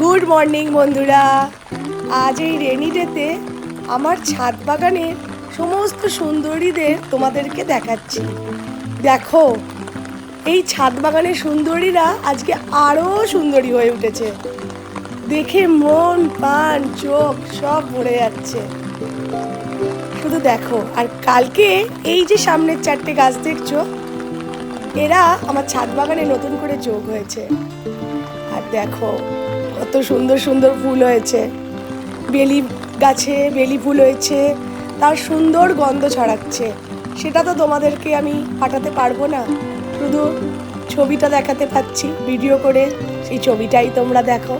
Good morning বন্ধুরা। আজ এই রেনি ডেতে আমার ছাদ বাগানের সমস্ত সুন্দরীদের তোমাদেরকে দেখাচ্ছি। দেখো, এই ছাদ বাগানের সুন্দরীরা আজকে আরও সুন্দরী হয়ে উঠেছে। দেখে মন, প্রাণ, চোখ সব ভরে যাচ্ছে। শুধু দেখো, আর কালকে এই যে সামনের চারটে গাছ দেখছ এরা আমার ছাদ বাগানে নতুন করে যোগ হয়েছে। আর দেখো, কত সুন্দর সুন্দর ফুল হয়েছে। বেলি গাছে বেলি ফুল হয়েছে, তার সুন্দর গন্ধ ছড়াচ্ছে। সেটা তো তোমাদেরকে আমি পাঠাতে পারব না। শুধু ছবিটা দেখাতে পাচ্ছি ভিডিও করে। সেই ছবিটাই তোমরা দেখো।